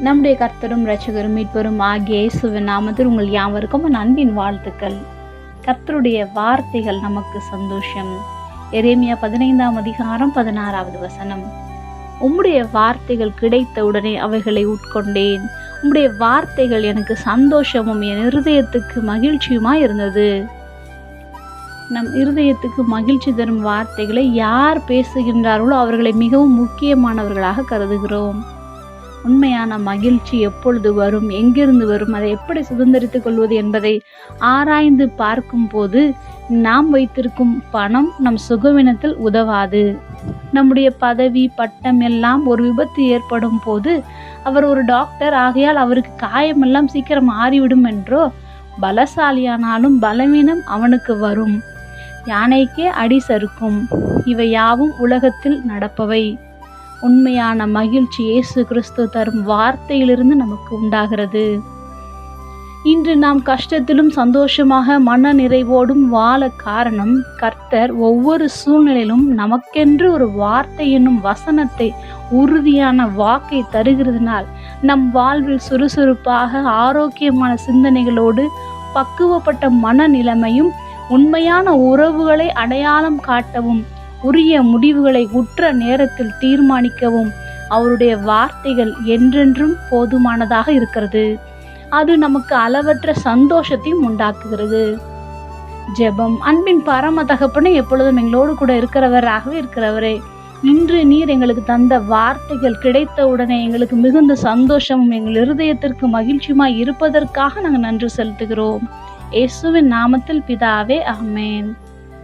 நம்முடைய கர்த்தரும் ரட்சகரும் மீட்பரும் ஆகிய இயேசுவின் நாமத்தில் உங்கள் யாவருக்கும் அன்பின் வாழ்த்துக்கள். கர்த்தருடைய வார்த்தைகள் நமக்கு சந்தோஷம். எரேமியா பதினைந்தாம் அதிகாரம் பதினாறாவது வசனம். உம்முடைய வார்த்தைகள் கிடைத்த உடனே அவைகளை உட்கொண்டேன். உம்முடைய வார்த்தைகள் எனக்கு சந்தோஷமும் என் இருதயத்துக்கு மகிழ்ச்சியுமாய் இருந்தது. நம் இருதயத்துக்கு மகிழ்ச்சி தரும் வார்த்தைகளை யார் பேசுகின்றார்களோ அவர்களை மிகவும் முக்கியமானவர்களாக கருதுகிறோம். உண்மையான மகிழ்ச்சி எப்பொழுது வரும் எங்கிருந்து வரும் அதை எப்படி சுதந்திரித்துக் கொள்வது என்பதை ஆராய்ந்து பார்க்கும்போது நாம் வைத்திருக்கும் பணம் நம் சுகவினத்தில் உதவாது. நம்முடைய பதவி பட்டம் எல்லாம் ஒரு விபத்து ஏற்படும் போது அவர் ஒரு டாக்டர் ஆகையால் அவருக்கு காயமெல்லாம் சீக்கிரம் ஆறிவிடும் என்றோ பலசாலியானாலும் பலவீனம் அவனுக்கு வரும். யானைக்கே அடி சறுக்கும். இவை யாவும் உலகத்தில் நடப்பவை. உண்மையான மகிழ்ச்சி இயேசு கிறிஸ்து தரும் வார்த்தையிலிருந்து நமக்கு உண்டாகிறது. இன்று நாம் கஷ்டத்திலும் சந்தோஷமாக மன நிறைவோடும் வாழ காரணம் கர்த்தர் ஒவ்வொரு சூழ்நிலையிலும் நமக்கென்று ஒரு வார்த்தை என்னும் வசனத்தை உறுதியான வாக்கை தருகிறதுனால் நம் வாழ்வில் சுறுசுறுப்பாக ஆரோக்கியமான சிந்தனைகளோடு பக்குவப்பட்ட மனநிலைமையும் உண்மையான உறவுகளை அடையாளம் காட்டவும் உரிய முடிவுகளை உற்ற நேரத்தில் தீர்மானிக்கவும். அவருடைய வார்த்தைகள் என்றென்றும் போதுமானதாக இருக்கிறது. அது நமக்கு அளவற்ற சந்தோஷத்தையும் உண்டாக்குகிறது. ஜெபம். அன்பின் பரம தகப்பனே எப்பொழுதும் எங்களோடு கூட இருக்கிறவராகவே இருக்கிறவரே. இன்று நீர் எங்களுக்கு தந்த வார்த்தைகள் கிடைத்த உடனே எங்களுக்கு மிகுந்த சந்தோஷமும் எங்கள் இருதயத்திற்கு மகிழ்ச்சியுமாய் இருப்பதற்காக நாங்கள் நன்றி செலுத்துகிறோம். இயேசுவின் நாமத்தில் பிதாவே அமேன்